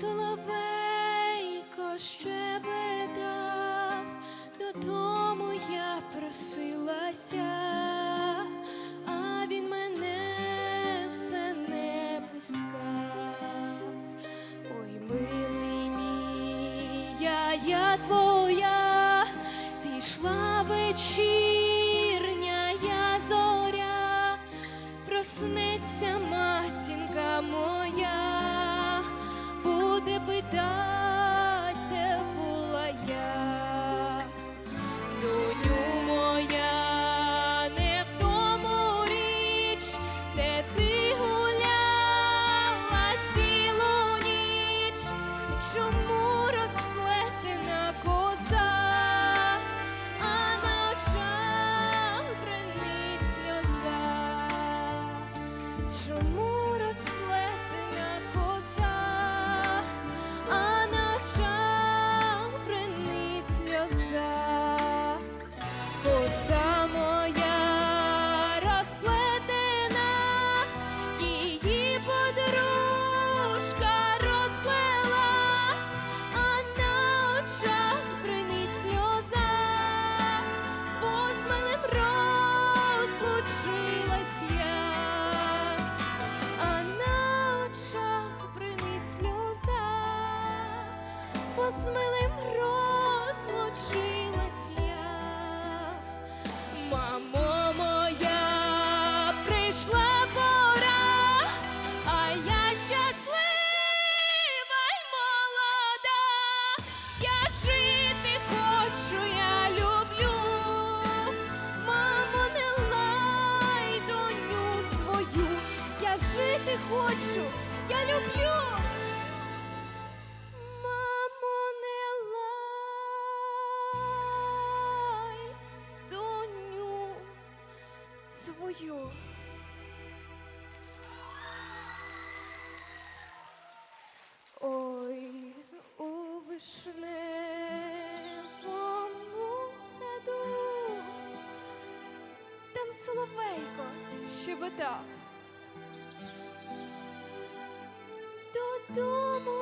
Соловейко щебетав, додому я просилася. я твоя зійшла вечір. Чому? прийшла пора, а я щаслива й молода, я жити хочу, я люблю, мамо, не лай доню свою, я жити хочу, я люблю. свою. вода. Додому.